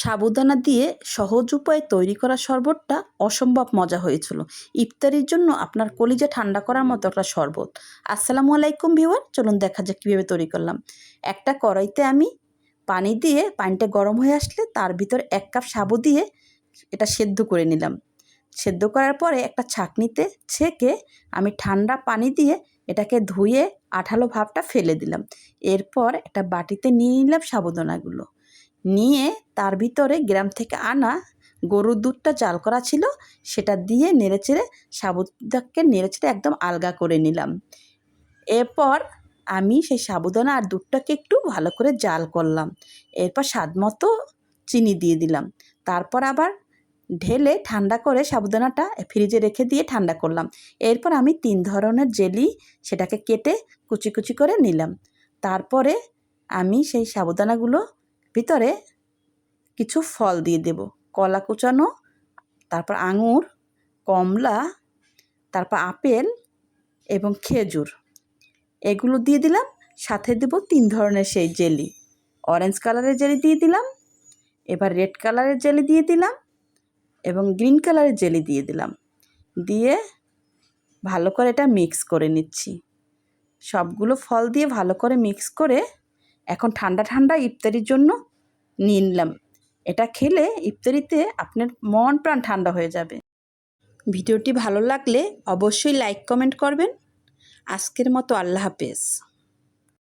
সাবুদানা দিয়ে সহজ উপায়ে তৈরি করা শরবতটা অসম্ভব মজা হয়েছিল। ইফতারির জন্য আপনার কলিজা ঠান্ডা করার মতো একটা শরবত। আসসালামু আলাইকুম ভিউয়ার, চলুন দেখা যাক কীভাবে তৈরি করলাম। একটা কড়াইতে আমি পানি দিয়ে পানিটা গরম হয়ে আসলে তার ভিতর এক কাপ সাবু দিয়ে এটা সেদ্ধ করে নিলাম। সেদ্ধ করার পরে একটা ছাঁকনিতে ছেঁকে আমি ঠান্ডা পানি দিয়ে এটাকে ধুয়ে আঠালো ভাবটা ফেলে দিলাম। এরপর একটা বাটিতে নিয়ে নিলাম সাবুদানাগুলো। নিয়ে তার ভিতরে গ্রাম থেকে আনা গরুর দুধটা জাল করা ছিল, সেটা দিয়ে নেড়ে নেড়েচেড়ে সাবুদাকে নেড়েচেড়ে একদম আলগা করে নিলাম। এরপর আমি সেই সাবুদানা আর দুধটাকে একটু ভালো করে জাল করলাম। এরপর স্বাদ মতো চিনি দিয়ে দিলাম। তারপর আবার ঢেলে ঠান্ডা করে সাবুদানাটা ফ্রিজে রেখে দিয়ে ঠান্ডা করলাম। এরপর আমি তিন ধরনের জেলি সেটাকে কেটে কুচি কুচি করে নিলাম। তারপরে আমি সেই সাবুদানাগুলো ভিতরে কিছু ফল দিয়ে দেব। কলা কুচানো, তারপর আঙুর, কমলা, তারপর আপেল এবং খেজুর। এগুলো দিয়ে দিলাম। সাথে দেব তিন ধরনের সেই জেলি। অরেঞ্জ কালারের জেলি দিয়ে দিলাম। এবার রেড কালারের জেলি দিয়ে দিলাম এবং গ্রিন কালারের জেলি দিয়ে দিলাম। দিয়ে ভালো করে এটা মিক্স করে নিচ্ছি। সবগুলো ফল দিয়ে ভালো করে মিক্স করে এখন ঠান্ডা ঠান্ডা ইফতারির জন্য নিয়ে নিলাম। এটা খেলে ইফতারিতে আপনার মন প্রাণ ঠান্ডা হয়ে যাবে। ভিডিওটি ভালো লাগলে অবশ্যই লাইক, কমেন্ট করবেন। আজকের মতো আল্লাহ হাফেজ।